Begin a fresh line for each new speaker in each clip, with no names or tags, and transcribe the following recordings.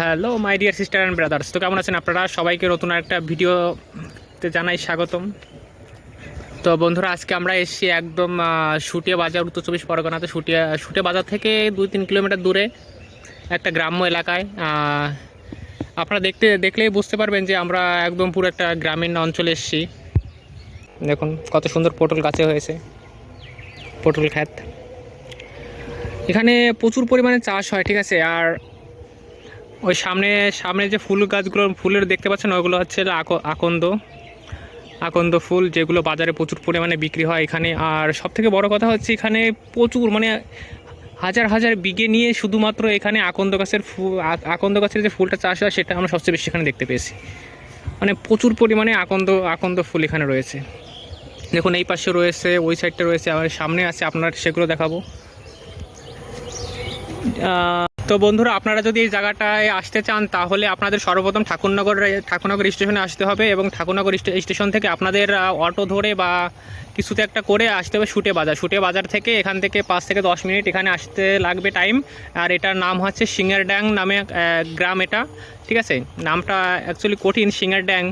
Hello my dear sister and brothers তো কেমন আছেন আপনারা? সবাইকে নতুন একটা ভিডিওতে জানাই স্বাগতম। তো বন্ধুরা, আজকে আমরা এসেছি একদম শুটিয়া বাজার, উত্তর চব্বিশ পরগনাতে শুটিয়া শুটিয়া বাজার থেকে দুই তিন কিলোমিটার দূরে একটা গ্রাম্য এলাকায়। আপনারা দেখতে, দেখলেই বুঝতে পারবেন যে আমরা একদম পুরো একটা গ্রামীণ অঞ্চলে এসেছি। দেখুন, কত সুন্দর পটল গাছে হয়েছে। পটল খ্যাত এখানে প্রচুর পরিমাণে চাষ হয়, ঠিক আছে? আর ওই সামনে সামনে যে ফুল গাছগুলো, ফুলের দেখতে পাচ্ছেন, ওগুলো হচ্ছে আক- আকন্দ। আকন্দ ফুল, যেগুলো বাজারে প্রচুর পরিমাণে বিক্রি হয় এখানে। আর সব থেকে বড় কথা হচ্ছে এখানে প্রচুর মানে হাজার হাজার বিঘে নিয়ে শুধুমাত্র এখানে আকন্দ গাছের ফুল আকন্দ গাছের যে ফুলটা চাষ হয়, সেটা আমরা সবচেয়ে বেশি এখানে দেখতে পেয়েছি। মানে প্রচুর পরিমাণে আকন্দ আকন্দ ফুল এখানে রয়েছে। দেখুন, এই পাশে রয়েছে, ওই সাইডটা রয়েছে আর সামনে আছে, আপনার সেগুলো দেখাবো। তো বন্ধুরা, আপনারা যদি এই জায়গাটায় আসতে চান, তাহলে আপনাদের সর্বপ্রথম ঠাকুরনগর ঠাকুরনগর স্টেশনে আসতে হবে এবং ঠাকুরনগর স্টে- স্টেশন থেকে আপনাদের অটো ধরে বা কিছুতে একটা করে আসতে হবে শুটে বাজার। শুটে বাজার থেকে এখান থেকে পাঁচ থেকে দশ মিনিট এখানে আসতে লাগবে টাইম। আর এটার নাম হচ্ছে সিঙ্গার ড্যাং নামে গ্রাম এটা। ঠিক আছে? নামটা অ্যাকচুয়ালি কঠিন, সিঙ্গার ড্যাং।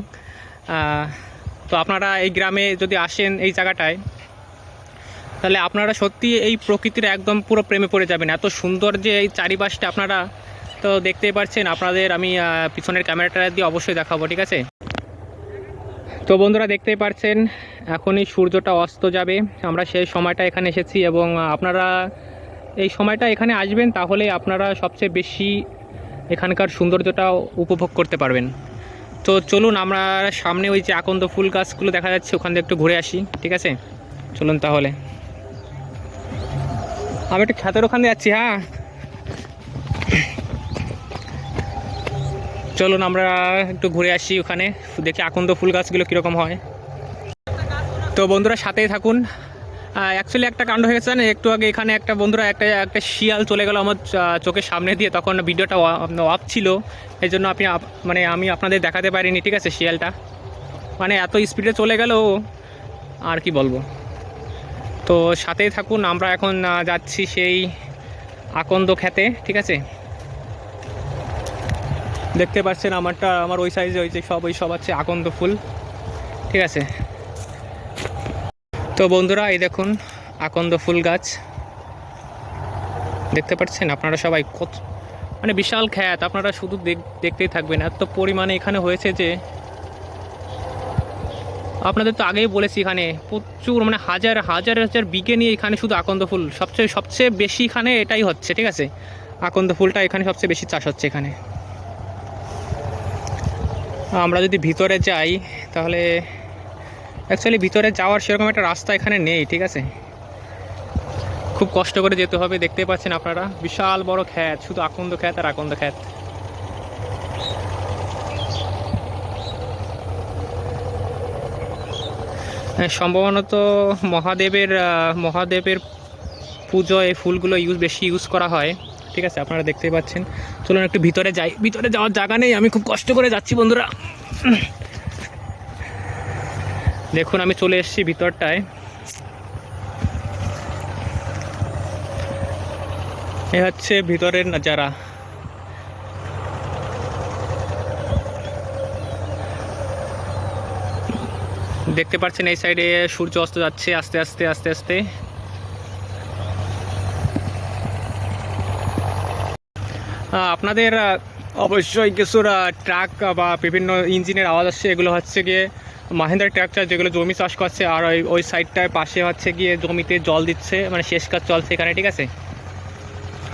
তো আপনারা এই গ্রামে যদি আসেন এই জায়গাটায় তাহলে আপনারা সত্যি এই প্রকৃতির একদম পুরো প্রেমে পড়ে যাবেন। এত সুন্দর যে এই চারিপাশটা আপনারা তো দেখতেই পাচ্ছেন আপনাদের আমি পিছনের ক্যামেরাটা দিয়ে অবশ্যই দেখাবো, ঠিক আছে? তো বন্ধুরা দেখতেই পাচ্ছেন এখনই সূর্যটা অস্ত যাবে। আমরা সেই সময়টা এখানে এসেছি এবং আপনারা এই সময়টা এখানে আসবেন, তাহলে আপনারা সবচেয়ে বেশি এখানকার সৌন্দর্যটা উপভোগ করতে পারবেন। তো চলুন, আমরা সামনে ওই যে আকন্দ ফুল গাছগুলো দেখা যাচ্ছে, ওখান থেকে একটু ঘুরে আসি, ঠিক আছে? চলুন তাহলে। আমি একটু ছাতের ওখানে যাচ্ছি হ্যাঁ। চলুন আমরা একটু ঘুরে আসি ওখানে, দেখি আকন্দ ফুল গাছগুলো কীরকম হয়। তো বন্ধুরা সাথেই থাকুন। অ্যাকচুয়ালি একটা কাণ্ড হয়েছে না একটু আগে এখানে একটা বন্ধুরা একটা একটা শিয়াল চলে গেল আমার চোখের সামনে দিয়ে, তখন ভিডিওটা অফ ছিল। এই জন্য আপনি আপ- মানে আমি আপনাদের দেখাতে পারিনি, ঠিক আছে, শিয়ালটা? মানে এত স্পিডে চলে গেল আর কি বলব? তো সাথেই থাকুন, আমরা এখন যাচ্ছি সেই আকন্দ খেতে, ঠিক আছে? দেখতে পাচ্ছেন আমারটা, আমার ওই সাইজে ওই যে সব, ওই সব আছে আকন্দ ফুল, ঠিক আছে? তো বন্ধুরা, এই দেখুন আকন্দ ফুল গাছ। দেখতে পাচ্ছেন আপনারা সবাই কত মানে বিশাল খ্যাত, আপনারা শুধু দেখতেই থাকবেন। এত পরিমাণে এখানে হয়েছে যে আপনাদের তো আগেই বলেছি এখানে, প্রচুর মানে হাজার হাজার হাজার বিঘে নিয়ে এখানে শুধু আকন্দ ফুল, সবচেয়ে সবচেয়ে বেশি এখানে এটাই হচ্ছে, ঠিক আছে? আকন্দ ফুলটা এখানে সবচেয়ে বেশি চাষ হচ্ছে এখানে। আমরা যদি ভিতরে যাই, তাহলে অ্যাকচুয়ালি ভিতরে যাওয়ার সেরকম একটা রাস্তা এখানে নেই, ঠিক আছে? খুব কষ্ট করে যেতে হবে, দেখতে পাচ্ছেন আপনারা? বিশাল বড় খ্যাত শুধু আকন্দ খ্যাত আর আকন্দ খ্যাত সম্ভবত মহাদেবের মহাদেবের পুজো এই ফুলগুলো ইউজ বেশি ইউজ করা হয়। ঠিক আছে, আপনারা দেখতেই পাচ্ছেন। চলুন একটু ভিতরে যাই। ভিতরে যাওয়ার জায়গা নেই, আমি খুব কষ্ট করে যাচ্ছি বন্ধুরা। দেখুন, আমি চলে এসেছি ভিতরটায়। এ হচ্ছে ভিতরের নাজারা দেখতে পাচ্ছেন এই সাইডে সূর্য অস্ত যাচ্ছে আস্তে আস্তে আস্তে আস্তে। আপনাদের অবশ্যই কিছুর ট্রাক বা বিভিন্ন ইঞ্জিনের আওয়াজ আসছে। এগুলো হচ্ছে গিয়ে মাহিন্দ্রা ট্রাক্টর যেগুলো জমি চাষ করছে, আর ওই ওই সাইডটায় পাশে হচ্ছে গিয়ে জমিতে জল দিচ্ছে মানে শেষ কাজ চলছে এখানে, ঠিক আছে?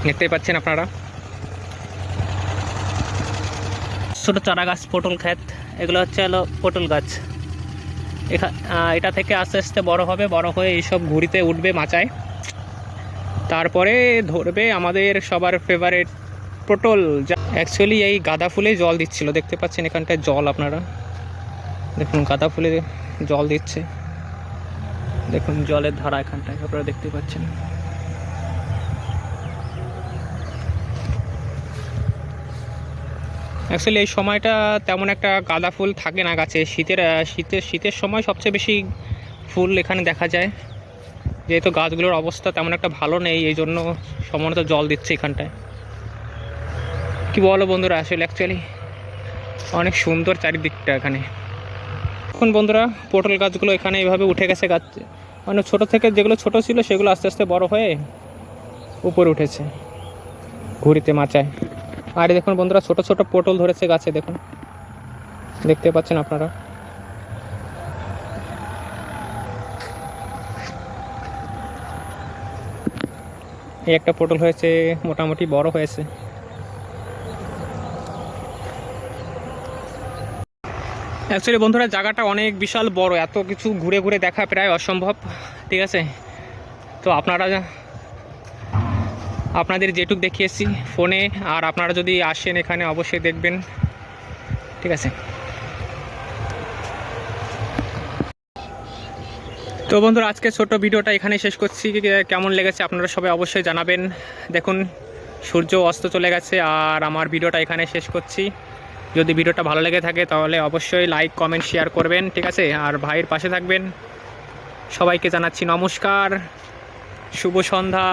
দেখতেই পাচ্ছেন আপনারা। ছোটো চারা গাছ পটল ক্ষেত, এগুলো হচ্ছে হলো পটল গাছ। এটা থেকে আস্তে আস্তে বড় হবে, বড় হয়ে এইসব ঘুড়িতে উঠবে মাচায়। তারপরে ধরবে আমাদের সবার ফেভারেট পটল। অ্যাকচুয়ালি এই গাঁদা ফুলে জল দিচ্ছিল, দেখতে পাচ্ছেন এখানটায় জল আপনারা? দেখুন, গাঁদা ফুলে জল দিচ্ছে। দেখুন, জলের ধারা এখানটায়, আপনারা দেখতে পাচ্ছেন। অ্যাকচুয়ালি এই সময়টা তেমন একটা গাঁদা ফুল থাকে না গাছে। শীতের শীতের শীতের সময় সবচেয়ে বেশি ফুল এখানে দেখা যায়। যেহেতু গাছগুলোর অবস্থা তেমন একটা ভালো নেই, এই জন্য সম্ভবত জল দিচ্ছে এখানটায়। কি বলো বন্ধুরা, আসলে অ্যাকচুয়ালি অনেক সুন্দর চারিদিকটা এখানে। এখন বন্ধুরা, পটল গাছগুলো এখানে এইভাবে উঠে গেছে গাছ মানে ছোট থেকে যেগুলো ছোট ছিল সেগুলো আস্তে আস্তে বড় হয়ে উপরে উঠেছে। ঘুরিতে মাচায়। আর দেখুন বন্ধুরা, ছোট ছোট পটল ধরেছে গাছে, দেখুন। দেখতে পাচ্ছেন আপনারা? এই একটা পটল হয়েছে, মোটামুটি বড় হয়েছে। অ্যাকচুয়ালি বন্ধুরা, জায়গাটা অনেক বিশাল বড়, এত কিছু ঘুরে ঘুরে দেখা প্রায় অসম্ভব, ঠিক আছে? তো আপনারা আপনাদের যেটুক দেখিয়েছি ফোনে, আর আপনারা যদি আসেন এখানে অবশ্যই দেখবেন। ঠিক আছে? তো বন্ধুরা, আজকে ছোট ভিডিওটা এখানে শেষ করছি। কেমন লেগেছে আপনারা সবাই অবশ্যই জানাবেন। দেখুন, সূর্য অস্ত চলে গেছে, আর আমার ভিডিওটা এখানে শেষ করছি। যদি ভিডিওটা ভালো লেগে থাকে, তাহলে অবশ্যই লাইক কমেন্ট শেয়ার করবেন, ঠিক আছে? আর ভাইয়ের পাশে থাকবেন। সবাইকে জানাচ্ছি নমস্কার, শুভ সন্ধ্যা।